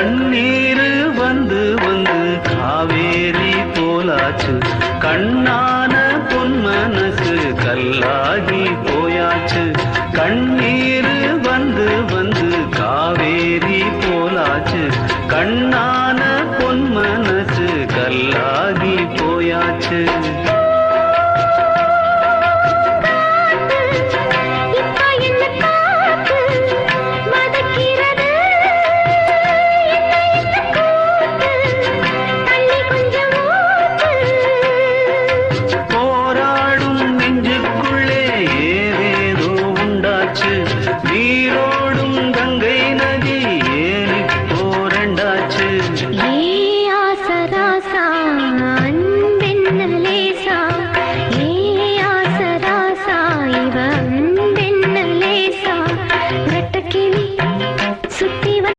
கண்ணீர் வந்து வந்து காவேரி போலாச்சு. கண்ணான பொன் மனசு கல்லாகி போயாச்சு. கண்ணீர் வந்து வந்து காவேரி போலாச்சு. கண்ணான பொன் மனசு கல்லாகி போயாச்சு.